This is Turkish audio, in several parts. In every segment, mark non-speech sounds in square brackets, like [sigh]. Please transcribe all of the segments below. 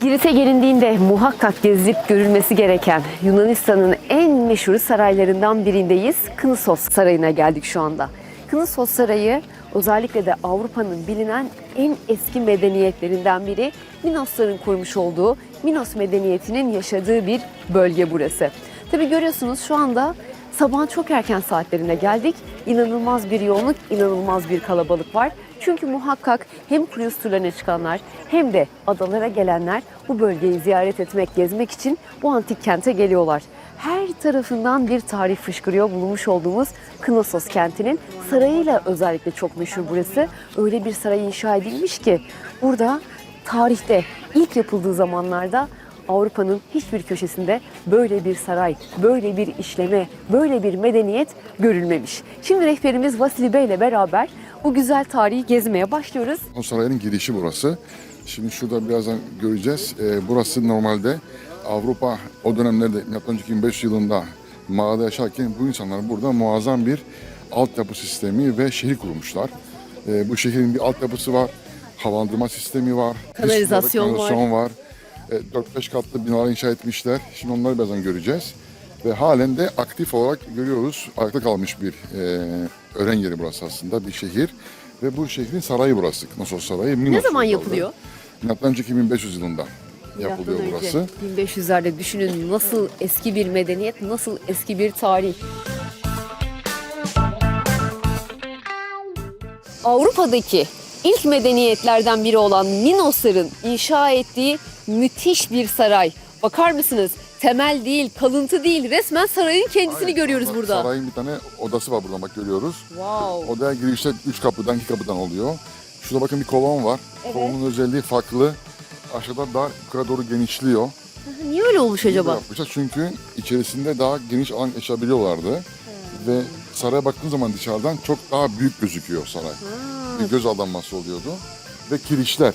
Girit'e gelindiğinde muhakkak gezip görülmesi gereken Yunanistan'ın en meşhur saraylarından birindeyiz. Knossos Sarayı'na geldik şu anda. Knossos Sarayı özellikle de Avrupa'nın bilinen en eski medeniyetlerinden biri. Minosların kurmuş olduğu Minos medeniyetinin yaşadığı bir bölge burası. Tabii görüyorsunuz şu anda Sabahın çok erken saatlerine geldik. İnanılmaz bir yoğunluk, inanılmaz bir kalabalık var. Çünkü muhakkak hem kruz turlarına çıkanlar hem de adalara gelenler bu bölgeyi ziyaret etmek, gezmek için bu antik kente geliyorlar. Her tarafından bir tarih fışkırıyor bulunmuş olduğumuz Knossos kentinin. Sarayıyla özellikle çok meşhur burası. Öyle bir saray inşa edilmiş ki burada tarihte ilk yapıldığı zamanlarda Avrupa'nın hiçbir köşesinde böyle bir saray, böyle bir işleme, böyle bir medeniyet görülmemiş. Şimdi rehberimiz Vasili Bey ile beraber bu güzel tarihi gezmeye başlıyoruz. O sarayın girişi burası. Şimdi şurada birazdan göreceğiz. Ee, burası normalde Avrupa o dönemlerde yaklaşık 25 yılında mağarada yaşarken bu insanlar burada muazzam bir altyapı sistemi ve şehir kurmuşlar. Ee, bu şehrin bir altyapısı var, havalandırma sistemi var, Kanalizasyon var. kanalizasyon var. E, 4-5 katlı binalar inşa etmişler. Şimdi onları birazdan göreceğiz. Ve halen de aktif olarak görüyoruz. Ayakta kalmış bir e, öğren yeri burası aslında, bir şehir. Ve bu şehrin sarayı burası, Knossos Sarayı. Minos Ne zaman yılında. yapılıyor? Milattan önce 2500 yılında yapılıyor Milattan burası. önce 1500'lerde düşünün nasıl eski bir medeniyet, nasıl eski bir tarih. Avrupa'daki ilk medeniyetlerden biri olan Minosların inşa ettiği müthiş bir saray. Bakar mısınız? Temel değil, kalıntı değil. Resmen sarayın kendisini Aynen. görüyoruz Bak, burada. Sarayın bir tane odası var burada bak görüyoruz. Wow. Odaya girişte 3 kapıdan 2 kapıdan oluyor. Şurada bakın bir kolon var. Kolonun özelliği farklı. Aşağıda daha yukarı doğru genişliyor. Niye öyle olmuş Böyle acaba? Yapmışlar çünkü içerisinde daha geniş alan yaşayabiliyorlardı. Ve saraya baktığın zaman dışarıdan çok daha büyük gözüküyor saray. Bir göz aldanması oluyordu. Ve kirişler.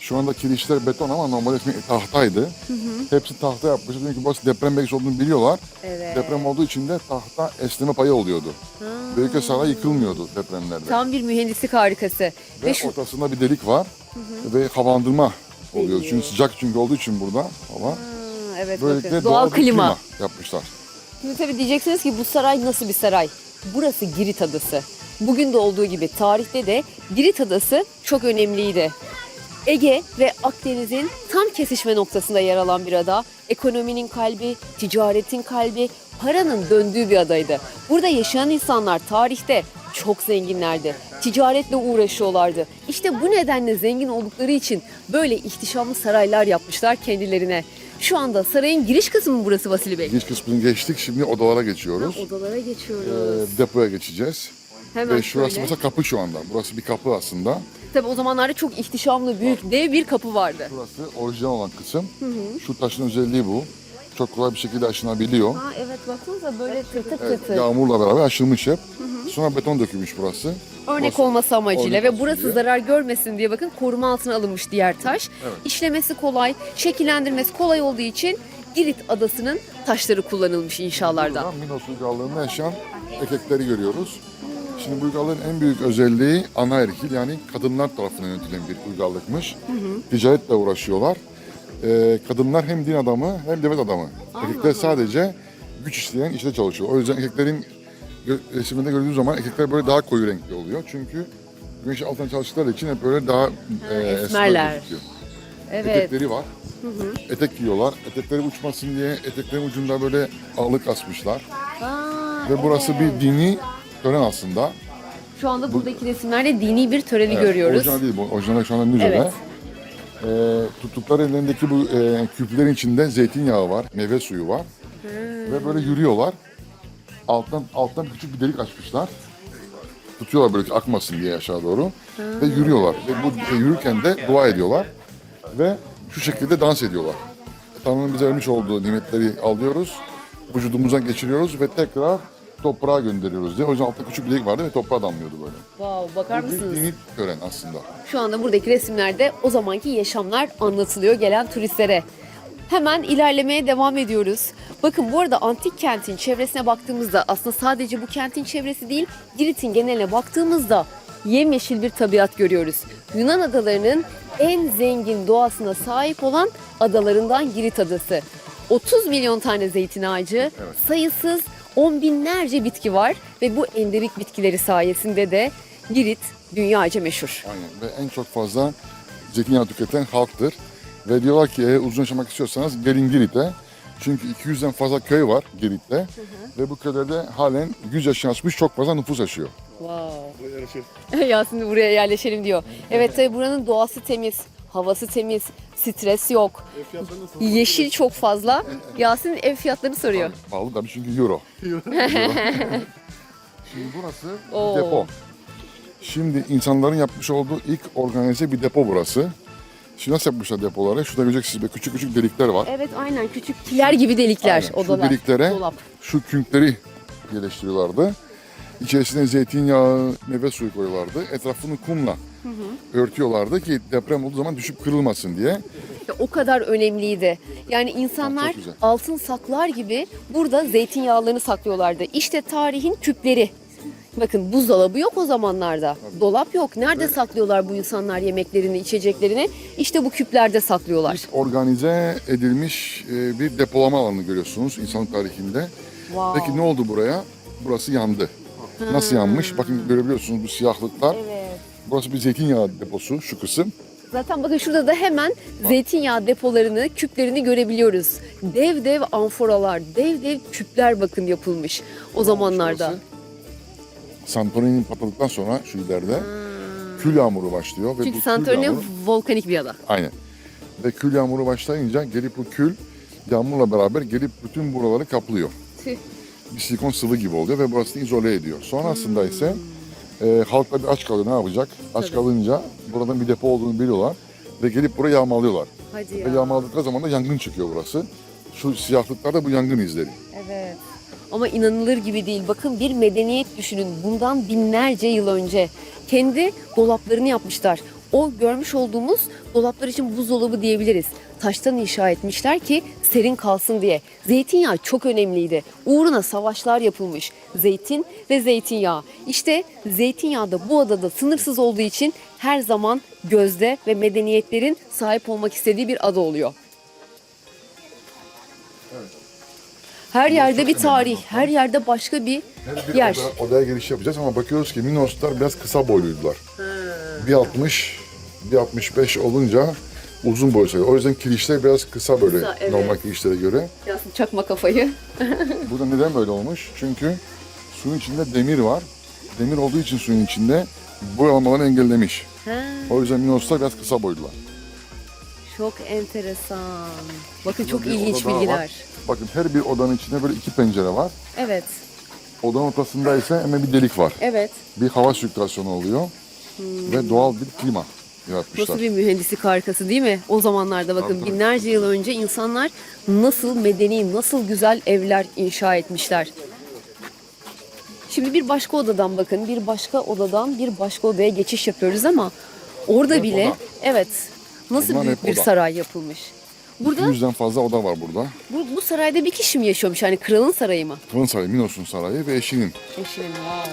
Şu anda kirişler beton ama normalde tahtaydı. Hepsi tahta yapmışlar. Çünkü burası deprem bölgesi olduğunu biliyorlar. Evet. Deprem olduğu için de tahta esneme payı oluyordu. Böylelikle saray yıkılmıyordu depremlerde. Tam bir mühendislik harikası. Ve Ve şu ortasında bir delik var. Ve havalandırma oluyor. Peki. Çünkü sıcak çünkü olduğu için burada hava. Ha, evet Böylelikle bakın. doğal, Doğal bir klima. yapmışlar. Şimdi tabii diyeceksiniz ki bu saray nasıl bir saray? Burası Girit Adası. Bugün de olduğu gibi tarihte de Girit Adası çok önemliydi. Ege ve Akdeniz'in tam kesişme noktasında yer alan bir ada. Ekonominin kalbi, ticaretin kalbi, paranın döndüğü bir adaydı. Burada yaşayan insanlar tarihte çok zenginlerdi. Ticaretle uğraşıyorlardı. İşte bu nedenle zengin oldukları için böyle ihtişamlı saraylar yapmışlar kendilerine. Şu anda sarayın giriş kısmı mı burası Vasili Bey? Giriş kısmını geçtik. Şimdi odalara geçiyoruz. Odalara Ee, geçiyoruz. depoya geçeceğiz. Hemen Ve şurası şöyle. mesela kapı şu anda. Burası bir kapı aslında. Tabii o zamanlarda çok ihtişamlı, büyük, dev bir kapı vardı. Burası orijinal olan kısım. Şu taşın özelliği bu. Çok kolay bir şekilde aşınabiliyor. Ha evet baksanıza böyle tırtık tırtık. yağmurla beraber aşılmış hep. Sonra beton dökülmüş burası. Örnek Burası- olması amacıyla ve burası diye. zarar görmesin diye bakın koruma altına alınmış diğer taş. Evet. İşlemesi kolay, şekillendirmesi kolay olduğu için Girit adasının taşları kullanılmış inşalarda. Burada Minos uygarlığında yaşayan erkekleri görüyoruz. Şimdi bu uygarlığın en büyük özelliği ana erkil yani kadınlar tarafından yönetilen bir uygarlıkmış. Ticaretle uğraşıyorlar. Ee, kadınlar hem din adamı hem devlet adamı. Erkekler sadece güç isteyen işte çalışıyor. O yüzden erkeklerin resiminde gördüğünüz zaman erkekler böyle daha koyu renkli oluyor. Çünkü güneş altında çalıştıkları için hep böyle daha e, esmer esmerler. gözüküyor. Evet. Etekleri var. Etek giyiyorlar. Etekleri uçmasın diye eteklerin ucunda böyle ağlık asmışlar. Aa, Ve burası evet. bir dini tören aslında. Şu anda buradaki resimlerde dini bir töreni Evet, görüyoruz. Orijinal değil bu. Orijinal şu anda müzede. Evet. Ee, tuttukları ellerindeki bu e, küplerin içinde zeytinyağı var, meyve suyu var. Ve böyle yürüyorlar. Alttan alttan küçük bir delik açmışlar. Tutuyorlar böyle akmasın diye aşağı doğru. Ve yürüyorlar. Ve bu e, yürürken de dua ediyorlar. Ve şu şekilde dans ediyorlar. Tanrı'nın bize vermiş olduğu nimetleri alıyoruz. Vücudumuzdan geçiriyoruz ve tekrar toprağa gönderiyoruz diye. O yüzden altta küçük bir delik vardı ve toprağa damlıyordu böyle. Wow, bakar Bu mısınız? dini tören aslında. Şu anda buradaki resimlerde o zamanki yaşamlar anlatılıyor gelen turistlere. Hemen ilerlemeye devam ediyoruz. Bakın bu arada antik kentin çevresine baktığımızda aslında sadece bu kentin çevresi değil, Girit'in geneline baktığımızda yemyeşil bir tabiat görüyoruz. Yunan adalarının en zengin doğasına sahip olan adalarından Girit Adası. 30 milyon tane zeytin ağacı, sayısız on binlerce bitki var ve bu endemik bitkileri sayesinde de Girit dünyaca meşhur. Aynen ve en çok fazla zeytinyağı tüketen halktır. Ve diyorlar ki eğer uzun yaşamak istiyorsanız gelin Girit'e. Çünkü 200'den fazla köy var Girit'te. Ve bu köylerde halen 100 yaşını aşmış çok fazla nüfus yaşıyor. Wow. [laughs] Yasin buraya yerleşelim diyor. Evet tabii buranın doğası temiz, havası temiz, stres yok. Yeşil çok fazla. Yasin ev fiyatlarını soruyor. Pahalı tabii çünkü euro. Euro. [laughs] Şimdi burası bir Oo. depo. Şimdi insanların yapmış olduğu ilk organize bir depo burası. Şimdi nasıl yapmışlar depoları? Şurada göreceksiniz böyle küçük küçük delikler var. Evet aynen küçük kiler gibi delikler Aynen. Şu odalar. deliklere Dolap. şu künkleri yerleştiriyorlardı. İçerisine zeytinyağı, meyve suyu koyuyorlardı. Etrafını kumla örtüyorlardı ki deprem olduğu zaman düşüp kırılmasın diye. O kadar önemliydi. Yani insanlar güzel. altın saklar gibi burada zeytinyağlarını saklıyorlardı. İşte tarihin küpleri. Bakın buzdolabı yok o zamanlarda. Dolap yok. Nerede saklıyorlar bu insanlar yemeklerini, içeceklerini? İşte bu küplerde saklıyorlar. Organize edilmiş e, bir depolama alanı görüyorsunuz insanlık tarihinde. Wow. Peki ne oldu buraya? Burası yandı. Nasıl yanmış? Bakın görebiliyorsunuz bu siyahlıklar. Evet. Burası bir zeytinyağı deposu şu kısım. Zaten bakın şurada da hemen zeytinyağı depolarını, küplerini görebiliyoruz. Dev dev amforalar, dev dev küpler bakın yapılmış o zamanlarda. Şurası. Santorini patladıktan sonra şu ileride kül yağmuru başlıyor. Ve Çünkü kül Santorini yağmuru- volkanik bir ada. Aynen. Ve kül yağmuru başlayınca gelip bu kül yağmurla beraber gelip bütün buraları kaplıyor. Tüh. Bir silikon sıvı gibi oluyor ve burasını izole ediyor. Sonrasında ise e, halk da bir aç kalıyor ne yapacak? Aç Tabii. kalınca buradan bir depo olduğunu biliyorlar ve gelip buraya yağmalıyorlar. Hadi Ve ya. yağmaladıkları zaman da yangın çıkıyor burası. Şu siyahlıklar da bu yangın izleri. Evet. Ama inanılır gibi değil. Bakın bir medeniyet düşünün. Bundan binlerce yıl önce kendi dolaplarını yapmışlar. O görmüş olduğumuz dolaplar için buzdolabı diyebiliriz. Taştan inşa etmişler ki serin kalsın diye. Zeytinyağı çok önemliydi. Uğruna savaşlar yapılmış. Zeytin ve zeytinyağı. İşte zeytinyağı da bu adada sınırsız olduğu için her zaman gözde ve medeniyetlerin sahip olmak istediği bir ada oluyor. Her yerde bir tarih, her yerde başka bir bir yer. oda- odaya giriş yapacağız ama bakıyoruz ki Minoslar biraz kısa boyluydular. 1.60, 1.65 olunca uzun boy sayıyor. O yüzden kirişler biraz kısa böyle Kısa, evet. normal kirişlere göre. Yasin çakma kafayı. Bu da neden böyle olmuş? Çünkü suyun içinde demir var. Demir olduğu için suyun içinde boyalamalarını engellemiş. O yüzden Minoslar biraz kısa boylular. Çok enteresan. Bakın çok Bir ilginç oda daha bilgiler. var. Bakın her bir odanın içinde böyle iki pencere var. Evet, Odanın ortasında ise hemen bir delik var. evet. Bir hava sirkülasyonu oluyor ve doğal bir klima yaratmışlar. Nasıl bir mühendislik harikası değil mi? O zamanlarda bakın tabii. binlerce yıl önce insanlar nasıl medeni, nasıl güzel evler inşa etmişler. Şimdi bir başka odadan bakın, bir başka odadan bir başka odaya geçiş yapıyoruz ama orada Hep bile oda. evet nasıl Bunlar büyük bir oda. saray yapılmış. Burada 200'den fazla oda var burada. bu, bu sarayda bir kişi mi yaşıyormuş? Yani kralın sarayı mı? Kralın Sarayı, Minos'un sarayı ve eşinin. Eşinin wow.